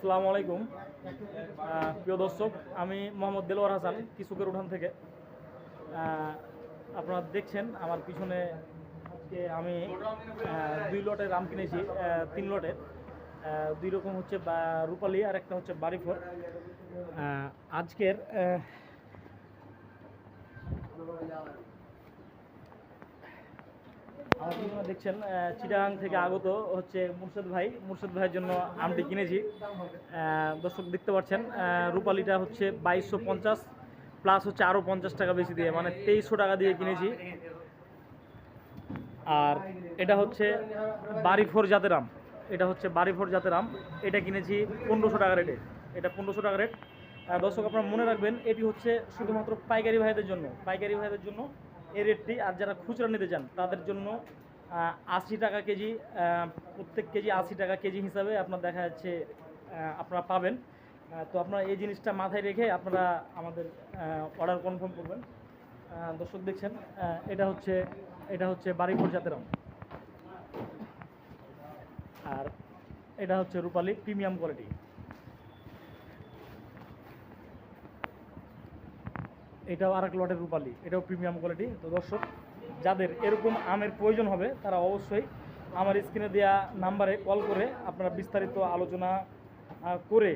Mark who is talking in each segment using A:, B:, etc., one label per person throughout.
A: আসসালামু আলাইকুম। প্রিয় দর্শক, আমি মোহাম্মদ দেলোয়ার হাসান কিশোকের উঠান থেকে। আপনারা দেখছেন আমার পিছনে আমি দুই লটের আম কিনেছি তিন লটের। দুই রকম হচ্ছে রূপালি আর একটা হচ্ছে বাড়িফোর আজকের দেখছেন চিটাগাং থেকে আগত হচ্ছে মুর্শেদ ভাই। মুর্শেদ ভাইয়ের জন্য আমটি কিনেছি। দর্শক দেখতে পাচ্ছেন রূপালিটা হচ্ছে বাইশশো পঞ্চাশ প্লাস হচ্ছে আরও পঞ্চাশ টাকা বেশি দিয়ে মানে তেইশশো টাকা দিয়ে কিনেছি। আর এটা হচ্ছে বাড়ি ফোর জাতের আম। এটা হচ্ছে বাড়ি ফোর জাতের আম। এটা কিনেছি পনেরোশো টাকা রেটে। এটা পনেরোশো টাকা রেট। দর্শক আপনারা মনে রাখবেন, এটি হচ্ছে শুধুমাত্র পাইকারি ভাইদের জন্য। পাইকারি ভাইদের জন্য এই রেটটি আর যারা খুচরা নিতে চান, তাদের জন্য আশি টাকা কেজি প্রত্যেক কেজি আশি টাকা কেজি হিসাবে আপনার দেখা যাচ্ছে আপনারা পাবেন। তো আপনারা এই জিনিসটা মাথায় রেখে আপনারা আমাদের অর্ডার কনফার্ম করবেন। দর্শক দেখছেন এটা হচ্ছে এটা হচ্ছে বাড়িপুর জাতের আম। আর এটা হচ্ছে রূপালি প্রিমিয়াম কোয়ালিটি। এটাও আর এক লটের রূপালি, এটাও প্রিমিয়াম কোয়ালিটি তো দর্শক, যাদের এরকম আমের প্রয়োজন হবে, তারা অবশ্যই আমার স্ক্রিনে দেওয়া নাম্বারে কল করে আপনারা বিস্তারিত আলোচনা করে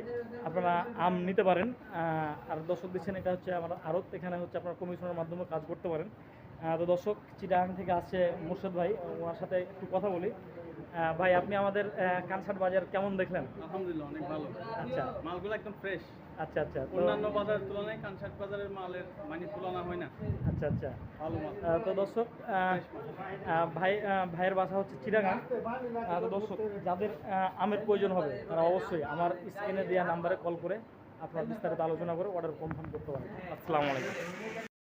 A: আপনারা আম নিতে পারেন। আর দর্শক দিচ্ছেন এটা হচ্ছে আমার আরত এখানে হচ্ছে আপনারা কমিশনের মাধ্যমে কাজ করতে পারেন। তো দর্শক চিটাগাং থেকে আসছে মুর্শদ ভাই ওনার সাথে একটু কথা বলি। ভাই আপনি আমাদের আহ, কানসাট বাজার কেমন দেখলেন?
B: আলহামদুলিল্লাহ অনেক ভালো।
A: আচ্ছা।
B: মালগুলো একদম ফ্রেশ
A: আচ্ছা আচ্ছা
B: অন্যান্য বাজারের তুলনায় কানসাট বাজারের মালের মানে তুলনা হয় না।
A: আচ্ছা আচ্ছা।
B: ভালো মাল।
A: তো দর্শক ভাই ভাইয়ের বাসা হচ্ছে চিটাগাং। তো দর্শক যাদের আমের প্রয়োজন হবে তারা অবশ্যই আমার স্ক্রিনে দেওয়া নাম্বারে কল করে আপনার বিস্তারিত আলোচনা করে অর্ডার কনফার্ম করতে পারেন আসসালামু আলাইকুম।